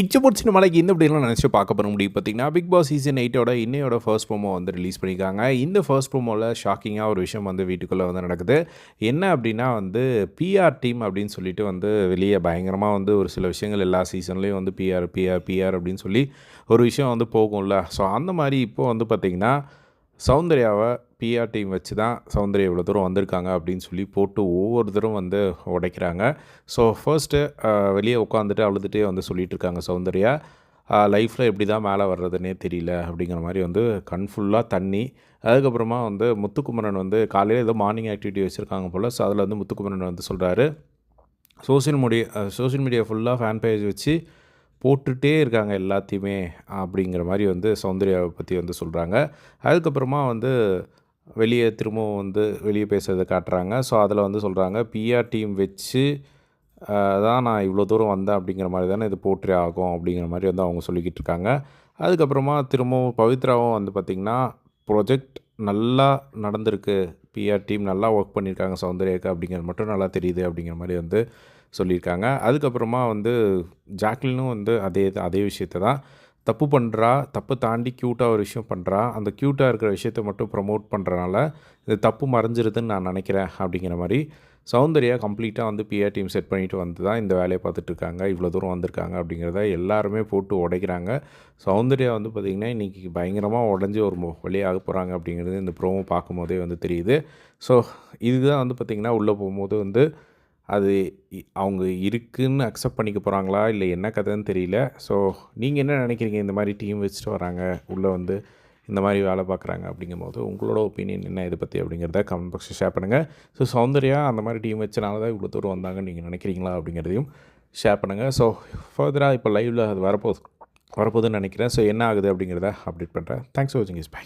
இச்சு பிடிச்சின மலைக்கு இந்த இப்படிலாம் நினச்சி பார்க்க போகிற முடியும் பார்த்தீங்கன்னா பிக் பாஸ் சீசன் எயிட்டோட இன்னையோட ஃபர்ஸ்ட் ப்ரோமோ வந்து ரிலீஸ் பண்ணியிருக்காங்க. இந்த ஃபர்ஸ்ட் ப்ரோமோவில் ஷாக்கிங்காக ஒரு விஷயம் வந்து வீட்டுக்குள்ளே வந்து நடக்குது. என்ன அப்படின்னா வந்து பிஆர் டீம் அப்படின்னு சொல்லிட்டு வந்து வெளியே பயங்கரமாக வந்து ஒரு சில விஷயங்கள் எல்லா சீசன்லேயும் வந்து பிஆர் பிஆர் பிஆர் அப்படின்னு சொல்லி ஒரு விஷயம் வந்து போகும்ல. ஸோ அந்த மாதிரி இப்போது வந்து பார்த்திங்கன்னா சௌந்தர்யாவை பிஆர் டீம் வச்சு தான் சௌந்தர்யா இவ்வளோ தூரம் வந்திருக்காங்க அப்படின்னு சொல்லி போட்டு ஒவ்வொருத்தரும் வந்து உடைக்கிறாங்க. ஸோ ஃபர்ஸ்ட்டு வெளியே உட்காந்துட்டு அழுதுகிட்டே வந்து சொல்லிகிட்ருக்காங்க சௌந்தர்யா. லைஃப்பில் எப்படி தான் மேலே வர்றதுனே தெரியல அப்படிங்கிற மாதிரி வந்து கண் ஃபுல்லாக தண்ணி. அதுக்கப்புறமா வந்து முத்துக்குமரன் வந்து காலையில் ஏதோ மார்னிங் ஆக்டிவிட்டி வச்சுருக்காங்க போல் ஸோ அதில் வந்து முத்துக்குமரன் வந்து சொல்கிறாரு சோஷியல் மீடியா சோஷியல் மீடியா ஃபுல்லாக ஃபேன் பேஜ் வச்சு போட்டுகிட்டே இருக்காங்க எல்லாத்தையுமே அப்படிங்கிற மாதிரி வந்து சௌந்தர்யாவை பற்றி வந்து சொல்கிறாங்க அதுக்கப்புறமா வந்து வெளியே திரும்பவும் வந்து வெளியே பேசுகிறத காட்டுறாங்க. ஸோ அதில் வந்து சொல்கிறாங்க பிஆர் டீம் வச்சு தான் நான் இவ்வளோ தூரம் வந்தேன் அப்படிங்கிற மாதிரி தானே இது போற்றே ஆகும். அப்படிங்கிற மாதிரி வந்து அவங்க சொல்லிக்கிட்டு இருக்காங்க. அதுக்கப்புறமா திரும்பவும் பவித்ராவும் வந்து பார்த்திங்கன்னா ப்ரொஜெக்ட் நல்லா நடந்திருக்கு. பிஆர் டீம் நல்லா ஒர்க் பண்ணியிருக்காங்க சௌந்தர்யாக்கா அப்படிங்கிறது மட்டும் நல்லா தெரியுது அப்படிங்கிற மாதிரி வந்து சொல்லியிருக்காங்க. அதுக்கப்புறமா வந்து ஜாக்லினும் வந்து அதே அதே விஷயத்தை தான். தப்பு பண்ணுறா தப்பு தாண்டி க்யூட்டாக ஒரு விஷயம் பண்ணுறா அந்த க்யூட்டாக இருக்கிற விஷயத்த மட்டும் ப்ரமோட் பண்ணுறனால இது தப்பு மறைஞ்சிருதுன்னு நான் நினைக்கிறேன் அப்படிங்கிற மாதிரி சௌந்தர்யா கம்ப்ளீட்டாக வந்து பிஆர் டீம் செட் பண்ணிட்டு வந்து தான் இந்த வேலையை பார்த்துட்ருக்காங்க. இவ்வளோ தூரம் வந்திருக்காங்க அப்படிங்கிறத எல்லாருமே போட்டு உடைக்கிறாங்க. சௌந்தர்யா வந்து பார்த்திங்கன்னா இன்றைக்கி பயங்கரமாக உடஞ்சி ஒரு வழியாக போகிறாங்க அப்படிங்கிறது இந்த ப்ரோமோ பார்க்கும்போதே வந்து தெரியுது. ஸோ இதுதான் வந்து பார்த்திங்கன்னா உள்ளே போகும்போது வந்து அது அவங்க இருக்குதுன்னு அக்செப்ட் பண்ணிக்க போகிறாங்களா இல்லை என்ன கதைன்னு தெரியல. ஸோ நீங்கள் என்ன நினைக்கிறீங்க? இந்த மாதிரி டீம் வச்சுட்டு வராங்க. உள்ளே வந்து இந்த மாதிரி வேலை பார்க்குறாங்க அப்படிங்கும்போது உங்களோட ஒப்பீனியன் என்ன இதை பற்றி அப்படிங்கிறத கமெண்ட் பாக்ஸில் ஷேர் பண்ணுங்கள் ஸோ சௌந்தர்யா அந்த மாதிரி டீம் வச்சனால தான் இவ்வளோ தூரம் வந்தாங்கன்னு நீங்கள் நினைக்கிறீங்களா அப்படிங்கிறதையும் ஷேர் பண்ணுங்கள் ஸோ ஃபர்தராக இப்போ லைவில் அது வரப்போகுது வரப்போகுதுன்னு நினைக்கிறேன். ஸோ என்ன ஆகுது அப்படிங்கிறத அப்டேட் பண்ணுறேன் தேங்க்ஸ் ஃபார் வாட்சிங் இஸ் பை